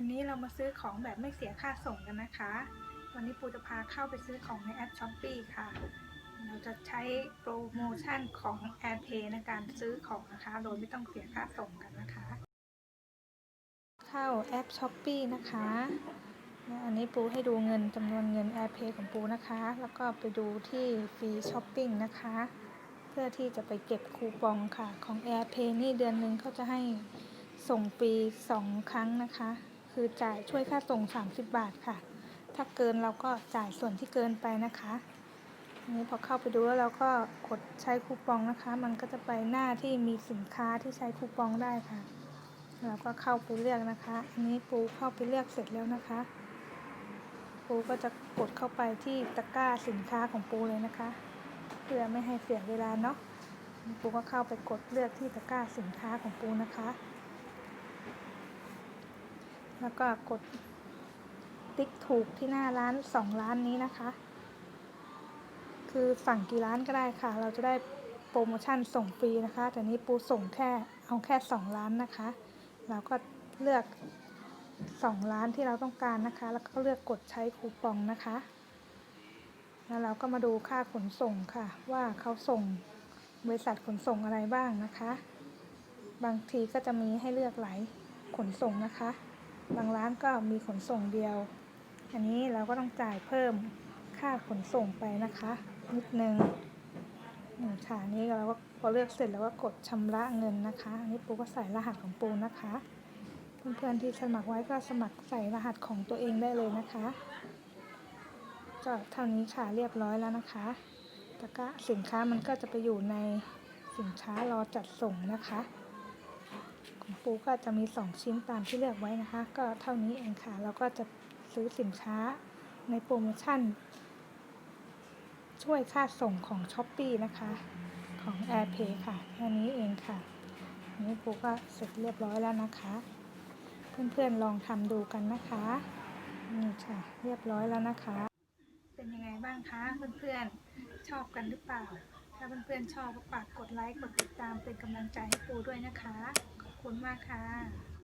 วันนี้เรามาซื้อของแบบไม่เสียค่าส่งกันนะคะ วันนี้ปูจะพาเข้าไปซื้อของในแอปช้อปปีค่ะ เราจะใช้โปรโมชั่นของ AirPay ในการซื้อของนะคะ โดยไม่ต้องเสียค่าส่งกันนะคะ เข้าแอปช้อปปีนะคะอันนี้ปูให้ดูเงินจำนวนเงิน AirPay ของปูนะคะ แล้วก็ไปดูที่ฟรีช้อปปิ้งนะคะ เพื่อที่จะไปเก็บคูปองค่ะของ AirPay นี่เดือนหนึ่งเขาจะให้ส่งฟรี2 ครั้งนะคะ คือจ่ายช่วยค่าส่ง 30 บาทค่ะ ถ้าเกินเราก็จ่ายส่วนที่เกินไปนะคะอันนี้พอเข้าไปดูแล้วเราก็กดใช้คูปองนะคะ มันก็จะไปหน้าที่มีสินค้าที่ใช้คูปองได้ค่ะเราก็เข้าไปเลือกนะคะ อันนี้ปูเข้าไปเลือกเสร็จแล้วนะคะ ปูก็จะกดเข้าไปที่ตะกร้าสินค้าของปูเลยนะคะ เพื่อไม่ให้เสียเวลาเนาะปูก็เข้าไปกดเลือกที่ตะกร้าสินค้าของปูนะคะ แล้วก็กดติ๊กถูกที่หน้าร้านสองร้านนี้นะคะ คือสั่งกี่ร้านก็ได้ค่ะ เราจะได้โปรโมชั่นส่งฟรีนะคะ แต่นี้ปูส่งแค่เอาแค่สองร้านนะคะ เราก็เลือกสองร้านที่เราต้องการนะคะ แล้วก็เลือกกดใช้คูปองนะคะ แล้วเราก็มาดูค่าขนส่งค่ะ ว่าเขาส่งบริษัทขนส่งอะไรบ้างนะคะ บางทีก็จะมีให้เลือกหลายขนส่งนะคะ บางร้านก็มีขนส่งเดียว อันนี้เราก็ต้องจ่ายเพิ่มค่าขนส่งไปนะคะ นิดนึงนี่ค่ะนนี้เราก็พอเลือกเสร็จแล้วก็กดชำระเงินนะคะอันนี้ปูก็ใส่รหัสของปูนะคะ เพื่อนๆที่สมัครไว้ก็สมัครใส่รหัสของตัวเองได้เลยนะคะก็เท่านี้ค่ะเรียบร้อยแล้วนะคะตะกร้าสินค้ามันก็จะไปอยู่ในสินค้ารอจัดส่งนะคะ ของปูก็จะมี 2 ชิ้นตามที่เลือกไว้นะคะ ก็เท่านี้เองค่ะเราก็จะซื้อสินค้าในโปรโมชั่น ช่วยค่าส่งของ s h อ p e e นะคะ ของ AirPay ค่ะ แค่นี้เองค่ะนนี้ปูก็เสร็จเรียบร้อยแล้วนะคะ เพื่อนๆลองทำดูกันนะคะ นี่ค่ะ เรียบร้อยแล้วนะคะ เป็นยังไงบ้างคะเพื่อนๆชอบกันหรือเปล่า ถ้าเพื่อนๆชอบก็ฝากกดไลค์ กดติดตามเป็นกำลังใจให้ปูด้วยนะคะ ขอบคุณมากค่ะ